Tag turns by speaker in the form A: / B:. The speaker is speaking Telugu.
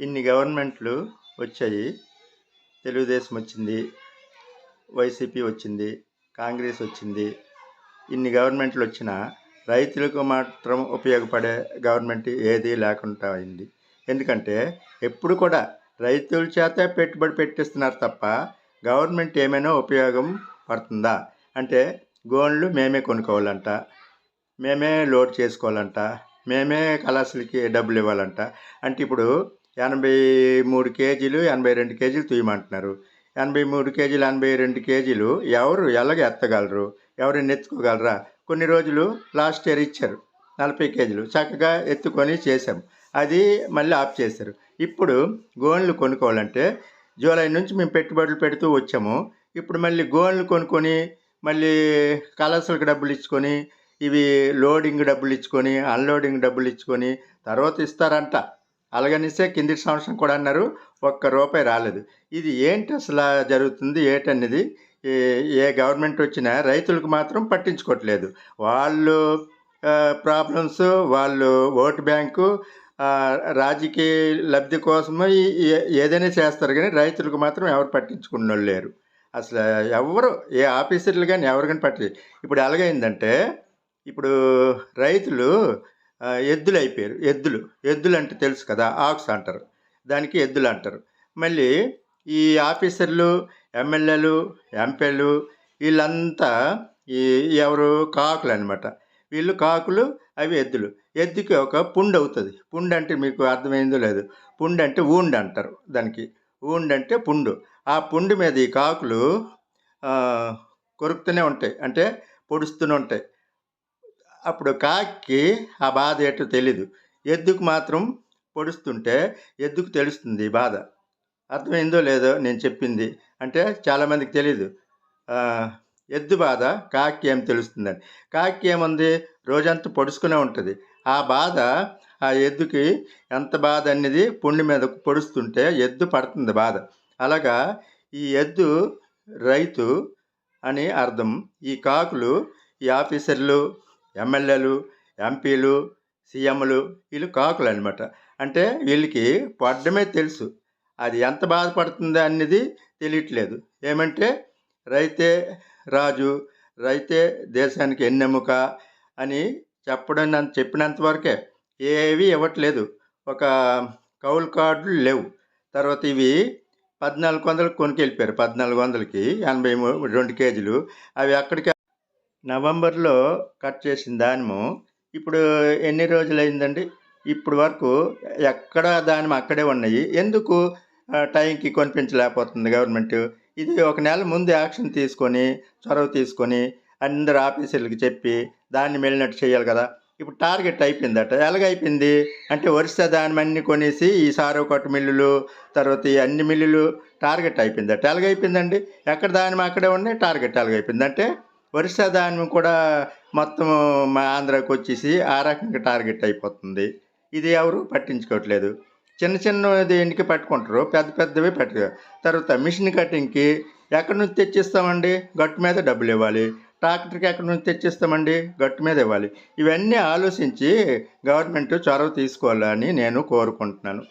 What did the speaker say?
A: ఇన్ని గవర్నమెంట్లు వచ్చాయి. తెలుగుదేశం వచ్చింది వైసీపీ వచ్చింది కాంగ్రెస్ వచ్చింది. ఇన్ని గవర్నమెంట్లు వచ్చినా రైతులకు మాత్రం ఉపయోగపడే గవర్నమెంట్ ఏది లేకుండా అయింది. ఎందుకంటే ఎప్పుడు కూడా రైతుల చేత పెట్టుబడి పెట్టిస్తున్నారు తప్ప గవర్నమెంట్ ఏమైనా ఉపయోగం పడుతుందా? అంటే గోన్లు మేమే కొనుక్కోవాలంట మేమే లోడ్ చేసుకోవాలంట మేమే కళాశాలకి డబ్బులు ఇవ్వాలంట. అంటే ఇప్పుడు ఎనభై మూడు కేజీలు ఎనభై రెండు కేజీలు తీయమంటున్నారు. ఎనభై మూడు కేజీలు ఎనభై రెండు కేజీలు ఎవరు ఎలాగ ఎత్తగలరు? ఎవరైనా ఎత్తుకోగలరా కొన్ని రోజులు లాస్ట్ ఇయర్ ఇచ్చారు నలభై కేజీలు చక్కగా ఎత్తుకొని చేశాం. అది మళ్ళీ ఆఫ్ చేశారు. ఇప్పుడు గోన్లు కొనుక్కోవాలంటే జూలై నుంచి మేము పెట్టుబడులు పెడుతూ వచ్చాము. ఇప్పుడు మళ్ళీ గోన్లు కొనుక్కొని మళ్ళీ కలర్స్లకు డబ్బులు ఇచ్చుకొని ఇవి లోడింగ్ డబ్బులు ఇచ్చుకొని అన్లోడింగ్ డబ్బులు ఇచ్చుకొని తర్వాత ఇస్తారంట. అలాగనేసే కింది సంవత్సరం కూడా అన్నారు ఒక్క రూపాయి రాలేదు. ఇది ఏంటి అసలు జరుగుతుంది? ఏంటన్నది? ఏ- ఏ గవర్నమెంట్ వచ్చినా రైతులకు మాత్రం పట్టించుకోవట్లేదు. వాళ్ళు ప్రాబ్లమ్స్ వాళ్ళు ఓటు బ్యాంకు రాజకీయ లబ్ధి కోసము ఈ- ఏదైనా చేస్తారు కానీ రైతులకు మాత్రం ఎవరు పట్టించుకున్న వాళ్ళు లేరు. అసలు ఎవరు ఏ ఆఫీసర్లు కానీ ఎవరు కానీ పట్టి ఇప్పుడు ఎలాగైందంటే ఇప్పుడు రైతులు ఎద్దులు అయిపోయారు. ఎద్దులు. ఎద్దులు అంటే తెలుసు కదా ఆక్స్ అంటారు. దానికి ఎద్దులు అంటారు. మళ్ళీ ఈ ఆఫీసర్లు ఎమ్మెల్యేలు ఎంపీలు వీళ్ళంతా ఈ ఎవరు కాకులు అనమాట వీళ్ళు కాకులు అవి ఎద్దులు. ఎద్దుకి ఒక పుండు అవుతుంది. పుండు అంటే మీకు అర్థమైందో లేదు. పుండు అంటే ఊండ్ అంటారు దానికి. ఊండ్ అంటే పుండు. ఆ పుండు మీద ఈ కాకులు కొరుకుతూనే ఉంటాయి. అంటే పొడుస్తూనే ఉంటాయి. అప్పుడు కాకి ఆ బాధ ఏంటో తెలీదు. ఎద్దుకు మాత్రం పొడుస్తుంటే ఎద్దుకు తెలుస్తుంది ఈ బాధ. అర్థమైందో లేదో నేను చెప్పింది. అంటే చాలామందికి తెలీదు. ఎద్దు బాధ కాకి ఏం తెలుస్తుందని. కాకి ఏముంది? రోజంతా పొడుచుకునే ఉంటుంది. ఆ బాధ ఆ ఎద్దుకి ఎంత బాధ అనేది పుండి మీద పొడుస్తుంటే ఎద్దు పడుతుంది బాధ. అలాగా ఈ ఎద్దు రైతు అని అర్థం. ఈ కాకులు ఈ ఆఫీసర్లు ఎమ్మెల్యేలు ఎంపీలు సీఎంలు వీళ్ళు కాకులు అనమాట అంటే వీళ్ళకి పడ్డమే తెలుసు. అది ఎంత బాధపడుతుందో అనేది తెలియట్లేదు. ఏమంటే రైతే రాజు రైతే దేశానికి ఎన్నెముక అని చెప్పడం చెప్పినంత వరకే ఏవి ఇవ్వట్లేదు. ఒక కౌలు కార్డులు లేవు. తర్వాత ఇవి పద్నాలుగు వందలకు కొనుకెళ్ళిపోయారు పద్నాలుగు వందలకి ఎనభై రెండు కేజీలు. అవి అక్కడికి నవంబర్లో కట్ చేసిన దానిము ఇప్పుడు ఎన్ని రోజులు అయిందండి ఇప్పుడు వరకు ఎక్కడ దానిమ అక్కడే ఉన్నాయి. ఎందుకు టైంకి కొనిపించలేకపోతుంది గవర్నమెంట్? ఇది ఒక నెల ముందు యాక్షన్ తీసుకొని చొరవ తీసుకొని అందరు ఆఫీసర్లకు చెప్పి దాన్ని వెళ్ళినట్టు చేయాలి కదా. ఇప్పుడు టార్గెట్ అయిపోయిందట. ఎలాగైపోయింది? అంటే వరుస దానిమన్నీ కొనేసి ఈ సారవ మిల్లులు తర్వాత ఈ అన్ని మిల్లులు టార్గెట్ అయిపోయిందట. ఎలాగైపోయిందండి? ఎక్కడ దానిమ అక్కడే ఉన్నాయి టార్గెట్ ఎలాగైపోయిందంటే వరుస ధాన్యం కూడా మొత్తం మా ఆంధ్రాకి వచ్చేసి ఆ రకంగా టార్గెట్ అయిపోతుంది. ఇది ఎవరు పట్టించుకోవట్లేదు. చిన్న చిన్న దేనికి పట్టుకుంటారు? పెద్ద పెద్దవి పెట్ట తర్వాత మిషన్ కటింగ్కి ఎక్కడి నుంచి తెచ్చిస్తామండి? గట్టు మీద డబ్బులు ఇవ్వాలి. ట్రాక్టర్కి ఎక్కడి నుంచి తెచ్చిస్తామండి? గట్టు మీద ఇవ్వాలి. ఇవన్నీ ఆలోచించి గవర్నమెంట్ చొరవ తీసుకోవాలని నేను కోరుకుంటున్నాను.